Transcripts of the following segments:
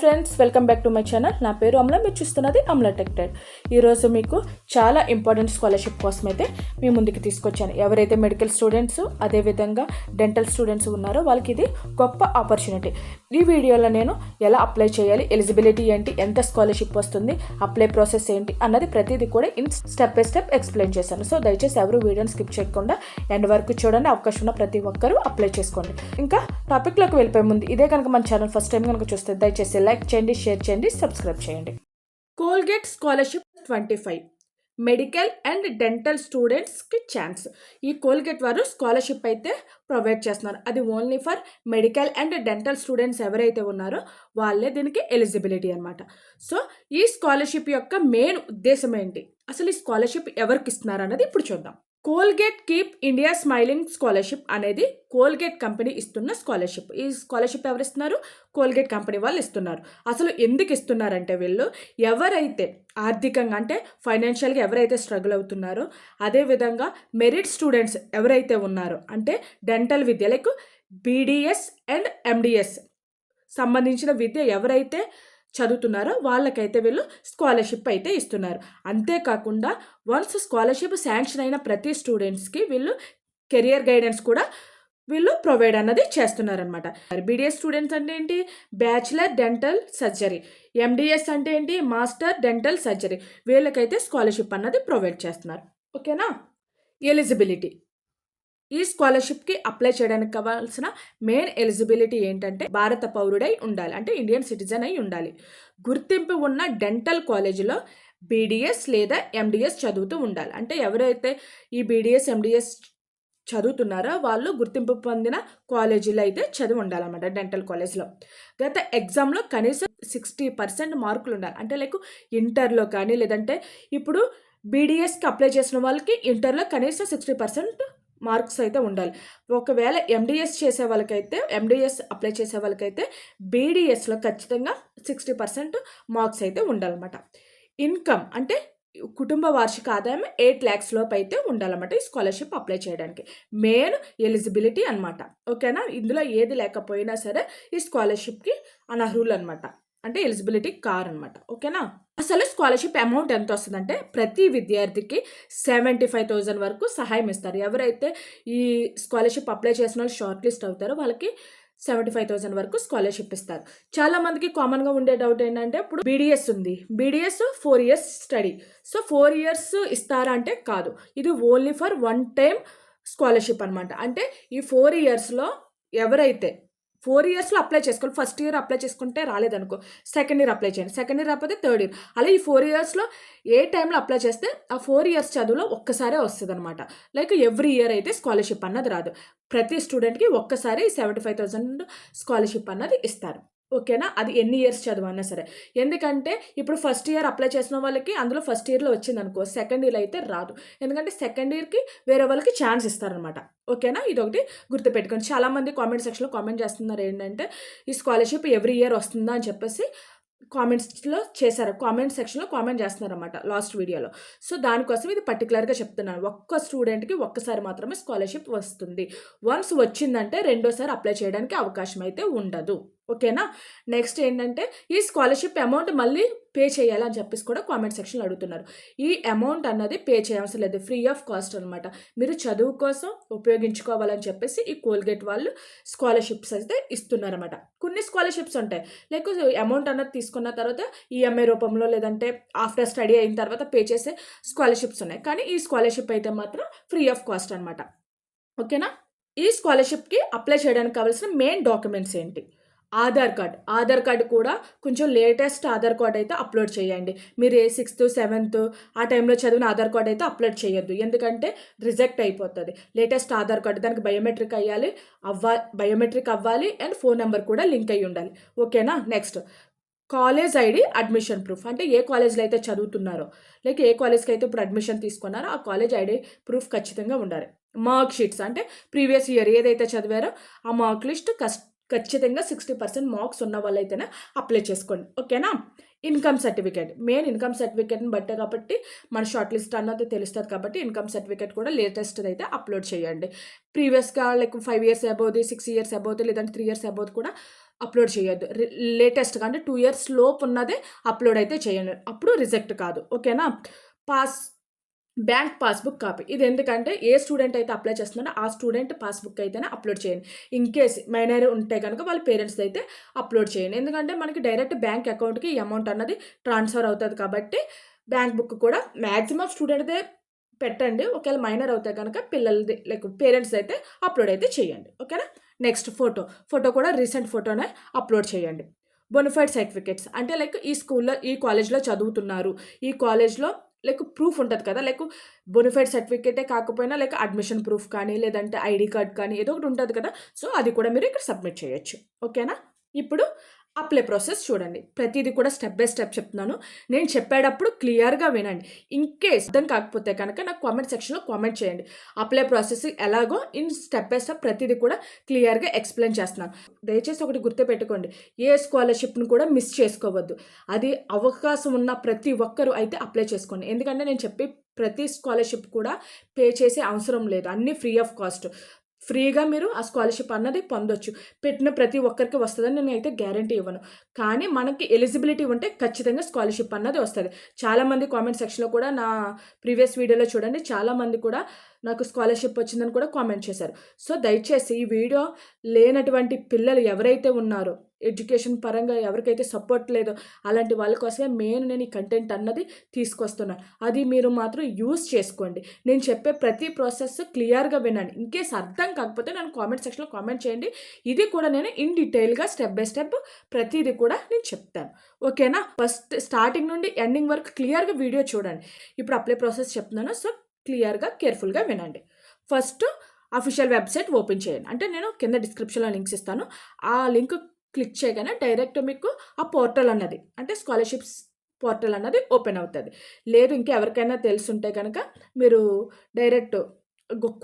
Friends welcome back to my channel. నా పేరు అమల మీరు చూస్తున్నది అమల టెక్టెడ్ ఈరోజు మీకు చాలా ఇంపార్టెంట్ స్కాలర్షిప్ కోసం అయితే మీ ముందుకు తీసుకొచ్చాను. ఎవరైతే మెడికల్ స్టూడెంట్స్ అదేవిధంగా డెంటల్ స్టూడెంట్స్ ఉన్నారో వాళ్ళకి ఇది గొప్ప ఆపర్చునిటీ. ఈ వీడియోలో నేను ఎలా అప్లై చేయాలి ఎలిజిబిలిటీ ఏంటి ఎంత స్కాలర్షిప్ వస్తుంది అప్లై ప్రాసెస్ ఏంటి అన్నది ప్రతిదీ కూడా in step by step explain చేశాను. సో దయచేసి ఎవరు వీడియోని స్కిప్ చేయకుండా ఎండ్ వరకు చూడండి అవకాశం ఉన్న ప్రతి ఒక్కరూ అప్లై చేసుకోండి. ఇంకా టాపిక్లోకి వెళ్ళిపోయే ముందు ఇదే కనుక మన ఛానల్ ఫస్ట్ టైం కనుక చూస్తే దయచేసి లైక్ చేయండి షేర్ చేయండి సబ్స్క్రైబ్ చేయండి. Colgate scholarship twenty five. Medical and dental స్టూడెంట్స్కి ఛాన్స్. ఈ కోల్గేట్ వారు స్కాలర్షిప్ అయితే ప్రొవైడ్ చేస్తున్నారు. అది only for medical and dental students ఎవరైతే ఉన్నారో వాళ్ళే దీనికి ఎలిజిబిలిటీ అనమాట సో ఈ స్కాలర్షిప్ యొక్క మెయిన్ ఉద్దేశం ఏంటి? అసలు ఈ స్కాలర్షిప్ ఎవరికి ఇస్తున్నారు అన్నది ఇప్పుడు చూద్దాం. Colgate keep India smiling scholarship అనేది కోల్గేట్ కంపెనీ ఇస్తున్న స్కాలర్షిప్ ఈ స్కాలర్షిప్ ఎవరు ఇస్తున్నారు? కోల్గేట్ కంపెనీ వాళ్ళు ఇస్తున్నారు. అసలు ఎందుకు ఇస్తున్నారంటే వీళ్ళు ఎవరైతే ఆర్థికంగా అంటే ఫైనాన్షియల్గా ఎవరైతే స్ట్రగుల్ అవుతున్నారో అదేవిధంగా మెరిట్ స్టూడెంట్స్ ఎవరైతే ఉన్నారో అంటే డెంటల్ విద్య లైక్ బీడిఎస్ అండ్ ఎండిఎస్ సంబంధించిన విద్య ఎవరైతే చదువుతున్నారో వాళ్ళకైతే వీళ్ళు స్కాలర్షిప్ అయితే ఇస్తున్నారు. అంతేకాకుండా వన్స్ స్కాలర్షిప్ శాంక్షన్ అయిన ప్రతి స్టూడెంట్స్కి వీళ్ళు కెరియర్ గైడెన్స్ కూడా వీళ్ళు ప్రొవైడ్ అన్నది చేస్తున్నారనమాట బీడిఎస్ స్టూడెంట్స్ అంటే ఏంటి? Bachelor dental surgery. ఎండిఎస్ అంటే ఏంటి? Master dental surgery. వీళ్ళకైతే స్కాలర్షిప్ అన్నది ప్రొవైడ్ చేస్తున్నారు. ఓకేనా? ఎలిజిబిలిటీ. ఈ స్కాలర్షిప్కి అప్లై చేయడానికి కావాల్సిన మెయిన్ ఎలిజిబిలిటీ ఏంటంటే భారత పౌరుడై ఉండాలి. అంటే ఇండియన్ సిటిజన్ అయి ఉండాలి. గుర్తింపు ఉన్న డెంటల్ కాలేజీలో బీడిఎస్ లేదా ఎండిఎస్ చదువుతూ ఉండాలి. అంటే ఎవరైతే ఈ బీడిఎస్ ఎండిఎస్ చదువుతున్నారో వాళ్ళు గుర్తింపు పొందిన కాలేజీలో అయితే చదివి ఉండాలన్నమాట డెంటల్ కాలేజ్లో. గత ఎగ్జామ్లో కనీసం సిక్స్టీ పర్సెంట్ మార్కులు ఉండాలి. అంటే లైక్ ఇంటర్లో కానీ లేదంటే ఇప్పుడు బీడిఎస్కి అప్లై చేసిన వాళ్ళకి ఇంటర్లో కనీసం సిక్స్టీ పర్సెంట్ మార్క్స్ అయితే ఉండాలి. ఒకవేళ ఎండిఎస్ చేసే వాళ్ళకైతే ఎండిఎస్ అప్లై చేసే వాళ్ళకైతే బీడిఎస్లో ఖచ్చితంగా సిక్స్టీ పర్సెంట్ మార్క్స్ అయితే ఉండాలన్నమాట. ఇన్కమ్ అంటే కుటుంబ వార్షిక ఆదాయం ఎయిట్ ల్యాక్స్ లోపు అయితే ఉండాలన్నమాట ఈ స్కాలర్షిప్ అప్లై చేయడానికి. మెయిన్ ఎలిజిబిలిటీ అనమాట ఓకేనా ఇందులో ఏది లేకపోయినా సరే ఈ స్కాలర్షిప్కి అనర్హులు అనమాట అంటే ఎలిజిబిలిటీ కార్ అనమాట ఓకేనా? అసలు స్కాలర్షిప్ అమౌంట్ ఎంత వస్తుందంటే ప్రతి విద్యార్థికి సెవెంటీ ఫైవ్ థౌజండ్ వరకు సహాయం ఇస్తారు. ఎవరైతే ఈ స్కాలర్షిప్ అప్లై చేసిన వాళ్ళు షార్ట్ లిస్ట్ అవుతారో వాళ్ళకి సెవెంటీ ఫైవ్ థౌసండ్ వరకు స్కాలర్షిప్ ఇస్తారు. చాలా మందికి కామన్గా ఉండే డౌట్ ఏంటంటే ఇప్పుడు బీడిఎస్ ఉంది. BDS four years study so four years ఇస్తారా అంటే కాదు. ఇది only for one time scholarship అనమాట అంటే ఈ ఫోర్ ఇయర్స్లో ఎవరైతే ఫోర్ ఇయర్స్లో అప్లై చేసుకోవాలి. ఫస్ట్ ఇయర్ అప్లై చేసుకుంటే రాలేదనుకో. సెకండ్ ఇయర్ అప్లై చేయండి. సెకండ్ ఇయర్ రాకపోతే థర్డ్ ఇయర్. అలా ఈ ఫోర్ ఇయర్స్లో ఏ టైంలో అప్లై చేస్తే ఆ ఫోర్ ఇయర్స్ చదువులో ఒక్కసారే వస్తుంది అనమాట లైక్ ఎవ్రీ ఇయర్ అయితే స్కాలర్షిప్ అన్నది రాదు. ప్రతి స్టూడెంట్కి ఒక్కసారి సెవెంటీ ఫైవ్ థౌసండ్ స్కాలర్షిప్ అన్నది ఇస్తారు. ఓకేనా? అది ఎన్ని ఇయర్స్ చదవన్నా సరే. ఎందుకంటే ఇప్పుడు ఫస్ట్ ఇయర్ అప్లై చేసిన వాళ్ళకి అందులో ఫస్ట్ ఇయర్లో వచ్చింది అనుకో సెకండ్ ఇయర్ అయితే రాదు. ఎందుకంటే సెకండ్ ఇయర్కి వేరే వాళ్ళకి ఛాన్స్ ఇస్తారనమాట ఓకేనా? ఇది ఒకటి గుర్తుపెట్టుకోండి చాలామంది కామెంట్ సెక్షన్లో కామెంట్ చేస్తున్నారు ఏంటంటే ఈ స్కాలర్షిప్ ఎవ్రీ ఇయర్ వస్తుందా? అని చెప్పేసి కామెంట్స్లో చేశారు. కామెంట్ సెక్షన్లో కామెంట్ చేస్తున్నారన్నమాట లాస్ట్ వీడియోలో సో దానికోసం ఇది పర్టికులర్గా చెప్తున్నాను. ఒక్క స్టూడెంట్కి ఒక్కసారి మాత్రమే స్కాలర్షిప్ వస్తుంది. వన్స్ వచ్చిందంటే రెండోసారి అప్లై చేయడానికి అవకాశం అయితే ఉండదు. ఓకేనా నెక్స్ట్ ఏంటంటే ఈ స్కాలర్షిప్ అమౌంట్ మళ్ళీ పే చేయాలని చెప్పేసి కూడా కామెంట్ సెక్షన్లో అడుగుతున్నారు. ఈ అమౌంట్ అన్నది పే చేయవలసిన లేదు ఫ్రీ ఆఫ్ కాస్ట్ అనమాట మీరు చదువు కోసం ఉపయోగించుకోవాలని చెప్పేసి ఈ కోల్గేట్ వాళ్ళు స్కాలర్షిప్స్ అయితే ఇస్తున్నారన్నమాట. కొన్ని స్కాలర్షిప్స్ ఉంటాయి. లైక్ అమౌంట్ అన్నది తీసుకున్న తర్వాత ఈఎంఐ రూపంలో లేదంటే ఆఫ్టర్ స్టడీ అయిన తర్వాత పే చేసే స్కాలర్షిప్స్ ఉన్నాయి. కానీ ఈ స్కాలర్షిప్ అయితే మాత్రం ఫ్రీ ఆఫ్ కాస్ట్ అనమాట ఓకేనా? ఈ స్కాలర్షిప్కి అప్లై చేయడానికి కావాల్సిన మెయిన్ డాక్యుమెంట్స్ ఏంటి? ఆధార్ కార్డ్. ఆధార్ కార్డు కూడా కొంచెం లేటెస్ట్ ఆధార్ కార్డ్ అయితే అప్లోడ్ చేయండి. మీరు ఏ సిక్స్త్ సెవెంత్ ఆ టైంలో చదివిన ఆధార్ కార్డ్ అయితే అప్లోడ్ చేయొద్దు. ఎందుకంటే రిజెక్ట్ అయిపోతుంది. లేటెస్ట్ ఆధార్ కార్డు దానికి బయోమెట్రిక్ అయ్యాలి అవ్వా బయోమెట్రిక్ అవ్వాలి అండ్ ఫోన్ నెంబర్ కూడా లింక్ అయ్యి ఉండాలి. ఓకేనా? Next. College ID admission proof. అంటే ఏ కాలేజ్లో అయితే చదువుతున్నారో లైక్ ఏ కాలేజ్కి అయితే ఇప్పుడు అడ్మిషన్ తీసుకున్నారో ఆ కాలేజ్ ఐడి ప్రూఫ్ ఖచ్చితంగా ఉండాలి. Mark sheets. అంటే ప్రీవియస్ ఇయర్ ఏదైతే చదివారో ఆ మార్క్ లిస్ట్ కస్ట్ ఖచ్చితంగా సిక్స్టీ పర్సెంట్ మార్క్స్ ఉన్న వాళ్ళైతేనే అప్లై చేసుకోండి. ఓకేనా ఇన్కమ్ సర్టిఫికేట్ మెయిన్ ఇన్కమ్ సర్టిఫికేట్ని బట్టే కాబట్టి మన షార్ట్ లిస్ట్ అన్నది తెలుస్తుంది కాబట్టి ఇన్కమ్ సర్టిఫికేట్ కూడా లేటెస్ట్ అయితే అప్లోడ్ చేయండి. ప్రీవియస్గా like five years about the six years about the లేదంటే త్రీ ఇయర్స్ అబౌది కూడా అప్లోడ్ చేయొద్దు. లేటెస్ట్గా అంటే టూ ఇయర్స్ లోపు ఉన్నదే అప్లోడ్ అయితే చేయండి. అప్పుడు రిజెక్ట్ కాదు. ఓకేనా పాస్ బ్యాంక్ పాస్బుక్ కాపీ. ఇది ఎందుకంటే ఏ స్టూడెంట్ అయితే అప్లై చేస్తున్నారో ఆ స్టూడెంట్ పాస్బుక్ అయితేనే అప్లోడ్ చేయండి. ఇన్ కేస్ మైనర్ ఉంటే కనుక వాళ్ళ పేరెంట్స్ అయితే అప్లోడ్ చేయండి. ఎందుకంటే మనకి డైరెక్ట్ బ్యాంక్ అకౌంట్కి అమౌంట్ అన్నది ట్రాన్స్ఫర్ అవుతుంది కాబట్టి బ్యాంక్ బుక్ కూడా మ్యాక్సిమం స్టూడెంట్దే పెట్టండి. ఒకవేళ మైనర్ అవుతే కనుక పిల్లలది లైక్ పేరెంట్స్ అయితే అప్లోడ్ అయితే చేయండి. ఓకేనా? Next photo. ఫోటో కూడా రీసెంట్ ఫోటోనే అప్లోడ్ చేయండి. Bonafide certificates. అంటే లైక్ ఈ స్కూల్లో ఈ కాలేజ్లో చదువుతున్నారు. ఈ కాలేజ్లో లైక్ ప్రూఫ్ ఉంటుంది కదా లైక్ బొనిఫైడ్ సర్టిఫికేటే కాకపోయినా లైక్ అడ్మిషన్ ప్రూఫ్ కానీ లేదంటే ఐడి కార్డ్ కానీ ఏదో ఒకటి ఉంటుంది కదా సో అది కూడా మీరు ఇక్కడ సబ్మిట్ చేయొచ్చు. ఓకేనా? ఇప్పుడు అప్లై ప్రాసెస్ చూడండి. ప్రతిదీ కూడా స్టెప్ బై స్టెప్ చెప్తున్నాను. నేను చెప్పేటప్పుడు క్లియర్గా వినండి. ఇన్ కేస్ అర్థం కాకపోతే కనుక నాకు కామెంట్ సెక్షన్లో కామెంట్ చేయండి. అప్లై ప్రాసెస్ ఎలాగో ఇన్ స్టెప్ బై స్టెప్ ప్రతిదీ కూడా క్లియర్గా ఎక్స్ప్లెయిన్ చేస్తున్నాను. దయచేసి ఒకటి గుర్తుపెట్టుకోండి. ఏ స్కాలర్షిప్ను కూడా మిస్ చేసుకోవద్దు. అది అవకాశం ఉన్న ప్రతి ఒక్కరూ అయితే అప్లై చేసుకోండి. ఎందుకంటే నేను చెప్పే ప్రతి స్కాలర్షిప్ కూడా పే చేసే అవసరం లేదు. అన్నీ ఫ్రీ ఆఫ్ కాస్ట్ ఫ్రీగా మీరు ఆ స్కాలర్షిప్ అన్నది పొందొచ్చు. పెట్టిన ప్రతి ఒక్కరికి వస్తుందని నేను అయితే గ్యారంటీ ఇవ్వను. కానీ మనకి ఎలిజిబిలిటీ ఉంటే ఖచ్చితంగా స్కాలర్షిప్ అన్నది వస్తుంది. చాలామంది కామెంట్ సెక్షన్లో కూడా నా ప్రీవియస్ వీడియోలో చూడండి చాలామంది కూడా నాకు స్కాలర్షిప్ వచ్చిందని కూడా కామెంట్ చేశారు. సో దయచేసి ఈ వీడియో లేనటువంటి పిల్లలు ఎవరైతే ఉన్నారో ఎడ్యుకేషన్ పరంగా ఎవరికైతే సపోర్ట్ లేదో అలాంటి వాళ్ళ కోసమే మెయిన్ నేను ఈ కంటెంట్ అన్నది తీసుకొస్తున్నాను అది మీరు మాత్రం యూస్ చేసుకోండి. నేను చెప్పే ప్రతి ప్రాసెస్ క్లియర్గా వినండి. ఇన్ కేస్ అర్థం కాకపోతే నేను కామెంట్ సెక్షన్లో కామెంట్ చేయండి. ఇది కూడా నేను ఇన్ డీటెయిల్గా స్టెప్ బై స్టెప్ ప్రతిదీ కూడా నేను చెప్తాను. ఓకేనా? ఫస్ట్ స్టార్టింగ్ నుండి ఎండింగ్ వరకు క్లియర్గా వీడియో చూడండి. ఇప్పుడు అప్లై ప్రాసెస్ చెప్తున్నాను. సో క్లియర్గా కేర్ఫుల్గా వినండి. ఫస్ట్ అఫీషియల్ వెబ్సైట్ ఓపెన్ చేయండి. అంటే నేను కింద డిస్క్రిప్షన్లో లింక్స్ ఇస్తాను. ఆ లింక్ క్లిక్ చేయగానే డైరెక్ట్ మీకు ఆ పోర్టల్ అన్నది అంటే స్కాలర్షిప్స్ పోర్టల్ అన్నది ఓపెన్ అవుతుంది. లేదు ఇంకా ఎవరికైనా తెలుసుంటే కనుక మీరు డైరెక్ట్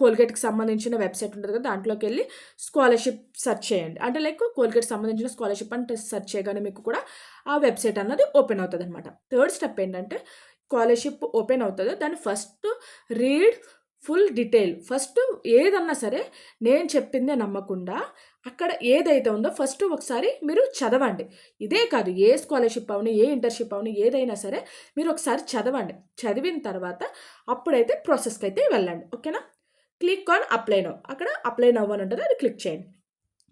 కోల్గేట్కి సంబంధించిన వెబ్సైట్ ఉంటుంది కదా దాంట్లోకి వెళ్ళి స్కాలర్షిప్ సెర్చ్ చేయండి. అంటే లైక్ కోల్గేట్ సంబంధించిన స్కాలర్షిప్ అంటే సెర్చ్ చేయగానే మీకు కూడా ఆ వెబ్సైట్ అన్నది ఓపెన్ అవుతుంది అనమాట థర్డ్ స్టెప్ ఏంటంటే స్కాలర్షిప్ ఓపెన్ అవుతుంది. దాన్ని first read full detail. First ఏదన్నా సరే నేను చెప్పిందే నమ్మకుండా అక్కడ ఏదైతే ఉందో ఫస్ట్ ఒకసారి మీరు చదవండి. ఇదే కాదు ఏ స్కాలర్షిప్ అవును ఏ ఇంటర్షిప్ అవును ఏదైనా సరే మీరు ఒకసారి చదవండి. చదివిన తర్వాత అప్పుడైతే ప్రాసెస్కి అయితే వెళ్ళండి. ఓకేనా? క్లిక్ ఆన్ అప్లై నవ్ అక్కడ అప్లై నవ్ అని ఉంటుంది అది క్లిక్ చేయండి.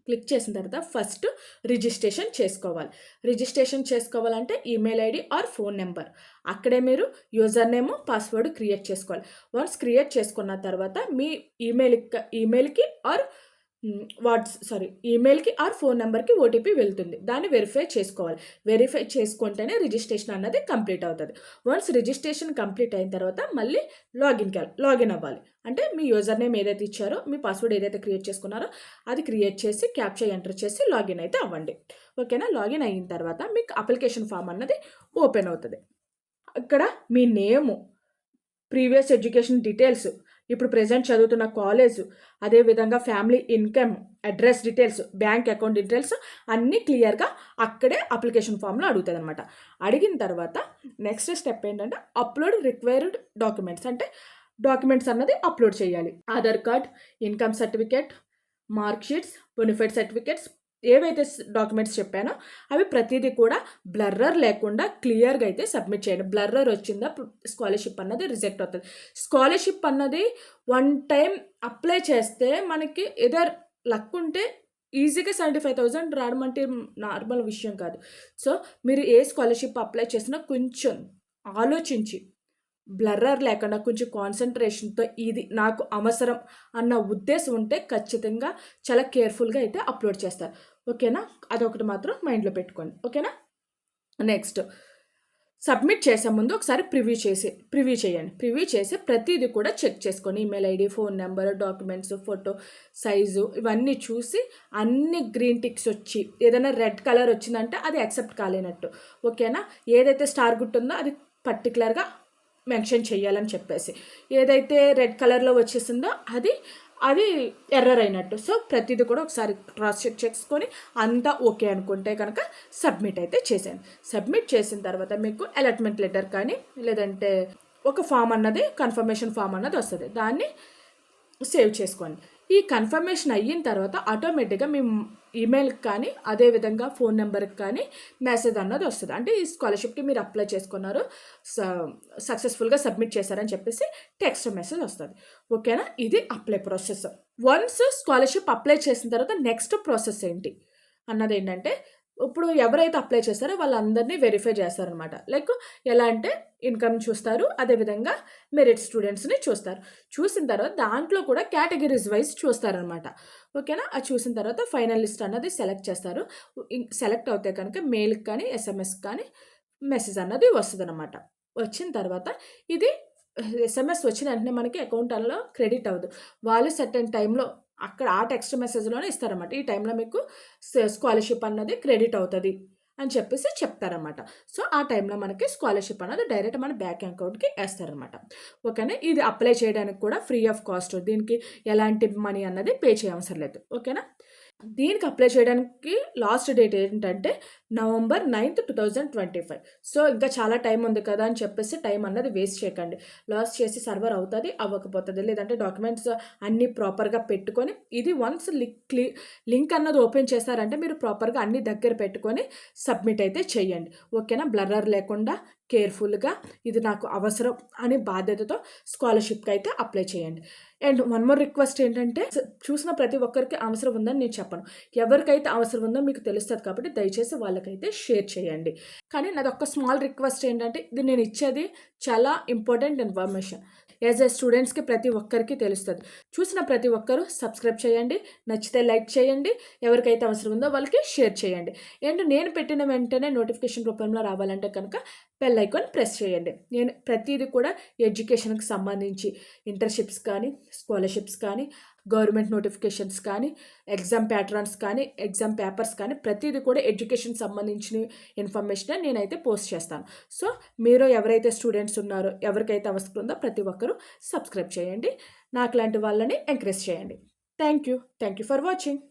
క్లిక్ చేసిన తర్వాత ఫస్ట్ రిజిస్ట్రేషన్ చేసుకోవాలి. రిజిస్ట్రేషన్ చేసుకోవాలంటే email ID or phone number. అక్కడే మీరు యూజర్ నేమ్ పాస్వర్డ్ క్రియేట్ చేసుకోవాలి. వన్స్ క్రియేట్ చేసుకున్న తర్వాత మీ ఈమెయిల్ ఈమెయిల్కి ఆర్ వాట్స్ సారీ ఈమెయిల్కి ఆర్ ఫోన్ నెంబర్కి ఓటీపీ వెళ్తుంది. దాన్ని వెరిఫై చేసుకోవాలి. వెరిఫై చేసుకుంటేనే రిజిస్ట్రేషన్ అన్నది కంప్లీట్ అవుతుంది. వన్స్ రిజిస్ట్రేషన్ కంప్లీట్ అయిన తర్వాత మళ్ళీ లాగిన్కి లాగిన్ అవ్వాలి. అంటే మీ యూజర్ నేమ్ ఏదైతే ఇచ్చారో మీ పాస్వర్డ్ ఏదైతే క్రియేట్ చేసుకున్నారో అది క్రియేట్ చేసి క్యాప్చర్ ఎంటర్ చేసి లాగిన్ అయితే అవ్వండి. ఓకేనా? లాగిన్ అయిన తర్వాత మీకు అప్లికేషన్ ఫామ్ అన్నది ఓపెన్ అవుతుంది. అక్కడ మీ నేము ప్రీవియస్ ఎడ్యుకేషన్ డీటెయిల్స్ ఇప్పుడు ప్రజెంట్ చదువుతున్న కాలేజ్ అదేవిధంగా family income address details bank account details అన్నీ క్లియర్గా అక్కడే అప్లికేషన్ ఫామ్లో అడుగుతుంది అనమాట అడిగిన తర్వాత నెక్స్ట్ స్టెప్ ఏంటంటే అప్లోడ్ రిక్వైర్డ్ డాక్యుమెంట్స్. అంటే డాక్యుమెంట్స్ అన్నది అప్లోడ్ చేయాలి. Aadhaar card income certificate mark sheets bonafide certificates ఏవైతే డాక్యుమెంట్స్ చెప్పానో అవి ప్రతిదీ కూడా బ్లర్రర్ లేకుండా క్లియర్గా అయితే సబ్మిట్ చేయండి. బ్లర్రర్ వచ్చిందా స్కాలర్షిప్ అన్నది రిజెక్ట్ అవుతుంది. స్కాలర్షిప్ అన్నది వన్ టైం అప్లై చేస్తే మనకి ఎదర్ లక్ ఉంటే ఈజీగా సెవెంటీ ఫైవ్ థౌజండ్ రావడం అంటే నార్మల్ విషయం కాదు. సో మీరు ఏ స్కాలర్షిప్ అప్లై చేసినా కొంచెం ఆలోచించి బ్లర్రర్ లేకుండా కొంచెం కాన్సన్ట్రేషన్తో ఇది నాకు అవసరం అన్న ఉద్దేశం ఉంటే ఖచ్చితంగా చాలా కేర్ఫుల్గా అయితే అప్లోడ్ చేస్తారు. ఓకేనా? అదొకటి మాత్రం మైండ్లో పెట్టుకోండి. ఓకేనా? నెక్స్ట్. సబ్మిట్ చేసే ముందు ఒకసారి ప్రివ్యూ చేసి ప్రివ్యూ చేయండి. ప్రివ్యూ చేసి ప్రతిదీ కూడా చెక్ చేసుకోండి email ID phone number documents photo size ఇవన్నీ చూసి అన్ని గ్రీన్ టిక్స్ వచ్చి ఏదైనా రెడ్ కలర్ వచ్చిందంటే అది యాక్సెప్ట్ కాలేనట్టు. ఓకేనా? ఏదైతే స్టార్ గుట్టుందో అది పర్టికులర్గా మెన్షన్ చేయాలని చెప్పేసి. ఏదైతే రెడ్ కలర్లో వచ్చేసిందో అది అది ఎర్రర్ అయినట్టు. సో ప్రతిదీ కూడా ఒకసారి క్రాస్ చెక్ చేసుకొని అంతా ఓకే అనుకుంటే కనుక సబ్మిట్ అయితే చేశాను సబ్మిట్ చేసిన తర్వాత మీకు అలాట్మెంట్ లెటర్ కానీ లేదంటే ఒక ఫామ్ అన్నది కన్ఫర్మేషన్ ఫామ్ అన్నది వస్తుంది. దాన్ని సేవ్ చేసుకోండి. ఈ కన్ఫర్మేషన్ అయిన తర్వాత ఆటోమేటిక్గా మీ ఈమెయిల్కి కానీ అదేవిధంగా ఫోన్ నెంబర్కి కానీ మెసేజ్ అన్నది వస్తుంది. అంటే ఈ స్కాలర్షిప్కి మీరు అప్లై చేసుకున్నారు సక్సెస్ఫుల్గా సబ్మిట్ చేశారని చెప్పేసి టెక్స్ట్ మెసేజ్ వస్తుంది. ఓకేనా ఇది apply process once scholarship apply చేసిన తర్వాత నెక్స్ట్ ప్రాసెస్ ఏంటి? అన్నది ఏంటంటే ఇప్పుడు ఎవరైతే అప్లై చేస్తారో వాళ్ళందరినీ వెరిఫై చేస్తారనమాట లైక్ ఎలా అంటే ఇన్కమ్ చూస్తారు అదేవిధంగా మెరిట్ స్టూడెంట్స్ని చూస్తారు. చూసిన తర్వాత దాంట్లో కూడా కేటగిరీస్ వైజ్ చూస్తారనమాట ఓకేనా? అది చూసిన తర్వాత ఫైనల్ లిస్ట్ అన్నది సెలెక్ట్ చేస్తారు. సెలెక్ట్ అవుతే కనుక మెయిల్కి కానీ ఎస్ఎంఎస్ కానీ మెసేజ్ అన్నది వస్తుంది అనమాట వచ్చిన తర్వాత ఇది ఎస్ఎంఎస్ వచ్చిన వెంటనే మనకి అకౌంట్లో క్రెడిట్ అవ్వదు. వాళ్ళు సర్టెన్ టైంలో అక్కడ ఆ టెక్స్ట్ మెసేజ్లోనే ఇస్తారన్నమాట. ఈ టైంలో మీకు స్కాలర్షిప్ అన్నది క్రెడిట్ అవుతుంది అని చెప్పేసి చెప్తారనమాట సో ఆ టైంలో మనకి స్కాలర్షిప్ అన్నది డైరెక్ట్ మన బ్యాంక్ అకౌంట్కి వేస్తారనమాట ఓకేనా? ఇది అప్లై చేయడానికి కూడా ఫ్రీ ఆఫ్ కాస్ట్ దీనికి ఎలాంటి మనీ అన్నది పే చేయవసరం లేదు. ఓకేనా? దీనికి అప్లై చేయడానికి లాస్ట్ డేట్ ఏంటంటే November ninth two thousand twenty five so ఇంకా చాలా టైం ఉంది కదా అని చెప్పేసి టైం అన్నది వేస్ట్ చేయకండి. లాస్ చేసి సర్వర్ అవుతుంది అవ్వకపోతుంది. లేదంటే డాక్యుమెంట్స్ అన్నీ ప్రాపర్గా పెట్టుకొని ఇది వన్స్ లింక్ లింక్ అన్నది ఓపెన్ చేస్తారంటే మీరు ప్రాపర్గా అన్ని దగ్గర పెట్టుకొని సబ్మిట్ అయితే చేయండి. ఓకేనా బ్లర్రర్ లేకుండా కేర్ఫుల్గా ఇది నాకు అవసరం అనే బాధ్యతతో స్కాలర్షిప్కి అయితే అప్లై చేయండి. అండ్ వన్ మోర్ రిక్వెస్ట్ ఏంటంటే చూసిన ప్రతి ఒక్కరికి అవసరం ఉందని నేను చెప్పను. ఎవరికైతే అవసరం ఉందో మీకు తెలుస్తుంది కాబట్టి దయచేసి వాళ్ళకైతే షేర్ చేయండి. కానీ నాది ఒక స్మాల్ రిక్వెస్ట్ ఏంటంటే ఇది నేను ఇచ్చేది చాలా ఇంపార్టెంట్ ఇన్ఫర్మేషన్. యాజ్ ఎ స్టూడెంట్స్కి ప్రతి ఒక్కరికి తెలుస్తుంది. చూసిన ప్రతి ఒక్కరూ సబ్స్క్రైబ్ చేయండి నచ్చితే లైక్ చేయండి ఎవరికైతే అవసరం ఉందో వాళ్ళకి షేర్ చేయండి. అండ్ నేను పెట్టిన వెంటనే నోటిఫికేషన్ రూపంలో రావాలంటే కనుక బెల్ ఐకాన్ ప్రెస్ చేయండి. నేను ప్రతిదీ కూడా ఎడ్యుకేషన్కి సంబంధించి ఇంటర్న్షిప్స్ కానీ స్కాలర్షిప్స్ కానీ గవర్నమెంట్ నోటిఫికేషన్స్ కానీ ఎగ్జామ్ ప్యాటర్న్స్ కానీ ఎగ్జామ్ పేపర్స్ కానీ ప్రతిదీ కూడా ఎడ్యుకేషన్ సంబంధించిన ఇన్ఫర్మేషన్ నేనైతే పోస్ట్ చేస్తాను. సో మీరు ఎవరైతే స్టూడెంట్స్ ఉన్నారో ఎవరికైతే అవసరం ఉందో ప్రతి ఒక్కరూ సబ్స్క్రైబ్ చేయండి. నాకు లాంటి వాళ్ళని ఎంకరేజ్ చేయండి. Thank you thank you for watching.